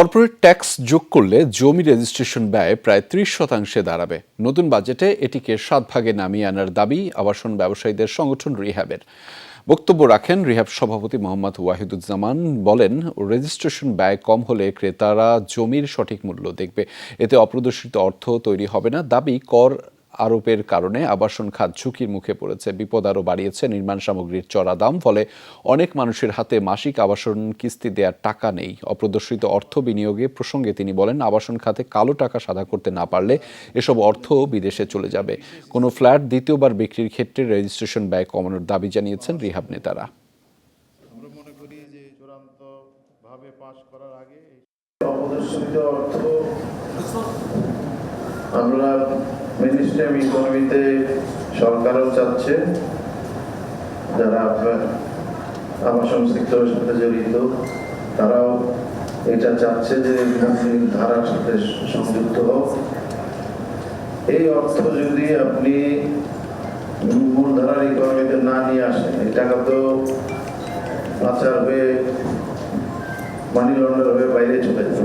Corporate tax যোগ করলে জমি রেজিস্ট্রেশন ব্যয় প্রায় ত্রিশ শতাংশে দাঁড়াবে। নতুন বাজেটে এটিকে সাত ভাগে নামিয়ে আনার দাবি আবাসন ব্যবসায়ীদের সংগঠন রিহ্যাবের। বক্তব্য রাখেন রিহ্যাব সভাপতি মোহাম্মদ ওয়াহিদুজ্জামান। বলেন, রেজিস্ট্রেশন ব্যয় কম হলে ক্রেতারা জমির সঠিক মূল্য দেখবে। এতে অপ্রদর্শিত অর্থ তৈরি হবে না। দাবি কর আরোপের কারণে আবাসন খাত ঝুঁকির মুখে পড়েছে। বিপদ আরও বাড়িয়েছে নির্মাণ সামগ্রীর চড়া দাম ফলে অনেক মানুষের হাতে মাসিক আবাসন কিস্তি দেওয়ার টাকা নেই। অপ্রদর্শিত অর্থ বিনিয়োগে প্রসঙ্গে তিনি বলেন আবাসন খাতে কালো টাকা সাদা করতে না পারলে এসব অর্থ বিদেশে চলে যাবে। কোনো ফ্ল্যাট দ্বিতীয়বার বিক্রির ক্ষেত্রে রেজিস্ট্রেশন ব্যয় কমানোর দাবি জানিয়েছেন রিহাব নেতারা। আমরা মনে আমরা মেন স্ট্রিম ইকোনমিতে সরকারও চাচ্ছে যারা আপনার আবাসন সেক্টরের সাথে জড়িত, তারাও এটা চাচ্ছে যে ধারার সাথে সংযুক্ত হোক। এই অর্থ যদি আপনি মূলধারার ইকোনমিতে না নিয়ে আসেন, এই টাকা তো পাচার হয়ে মানি লন্ডার হয়ে বাইরে চলে যাবে